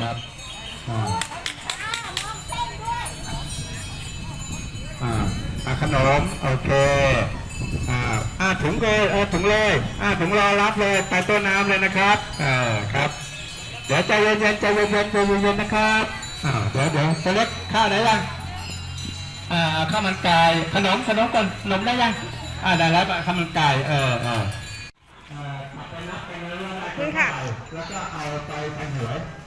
ครับอ่าอ่าอ่าขนมโอเคอ่าอ่าถุงเลยเออถุงเลยอ่าถุงรอรับเลยไปต้นน้ำเลยนะครับเออครับ เดี๋ยวใจเย็นๆใจเย็นๆใจเย็นๆนะครับอ่าเดี๋ยวเดี๋ยวจะเล็กข้าวไหนยังอ่าข้าวมันไก่ขนมขนมก่อนขนมได้ยังอ่าได้แล้วข้าวมันไก่เออเออเอ่อขับไปนับไปเลยว่าได้นี่ค่ะแล้วก็เอาไปทางหวยเนี่ย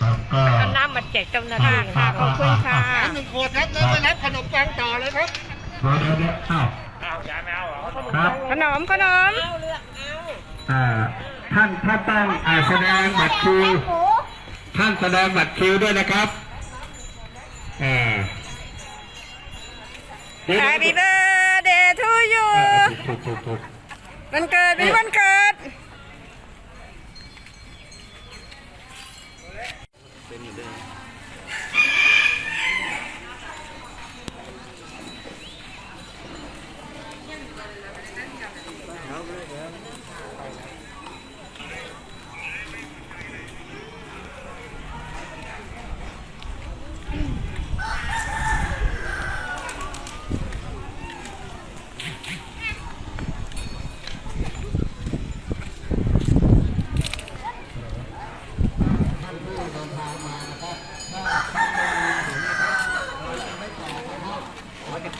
ครับก็เอาน้ำมาแจกเจ้าหน้าที่ค่ะขอบคุณค่ะหนึ่งขวดครับแล้วไปรับขนมปังต่อเลยครับเดี๋ยวเดี๋ยวเดี๋ยวอ้าวครับขนมขนมอ่าท่านท่านต้องอ่าแสดงบัตรคิว ท่านแสดงบัตรคิวด้วยนะครับอ่าเดี๋ยว Happy birthday to you เออถูกถูกถูก วันเกิดเป็นวันเกิด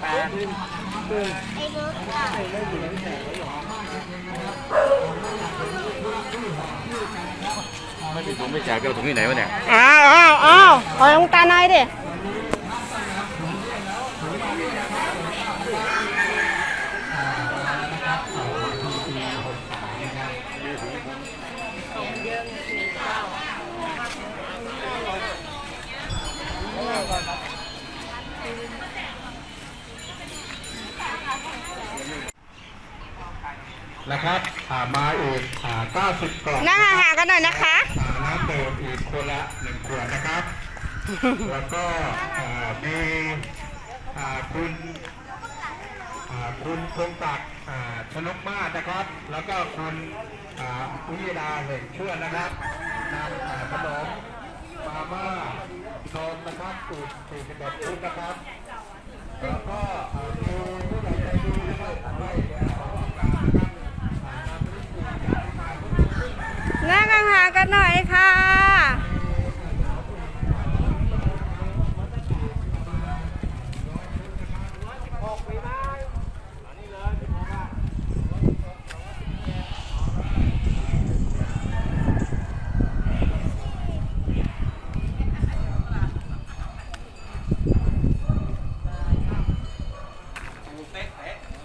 ไม่มีถุงไม่จ่ายไปเราถุงที่ไหนวะเนี่ย อ้าวอ้าวอ้าวเอาลงตาในดิ นะครับอ่ามาอีกอ่า90กล่องนั่งห่างๆกันหน่อยนะคะอ่าน้ำดื่มอีกคนละหนึ่งขวดนะครับ แล้วก็อ่ามีอ่าคุณอ่าคุณพงศักดิ์อ่าชนกมาศนะครับ แล้วก็คุณอ่าอุยดาเหล่งเชื่อนะครับนำอ่าขนมมาม่านมนะครับสูตร41ชุดนะครับ แล้วก็อ่ามีผู้ใหญ่ใจดีด้วยอะไรเนี่ยของการนะครับอ่านำลิขิตการมาทุกคน นั่งห่างๆ กันหน่อยค่ะ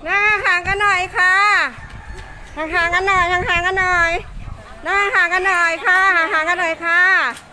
นั่งห่างๆกันหน่อยค่ะ ห่างๆกันหน่อย ห่างๆกันหน่อย นั่งห่างกันหน่อยค่ะห่างๆกันหน่อยค่ะ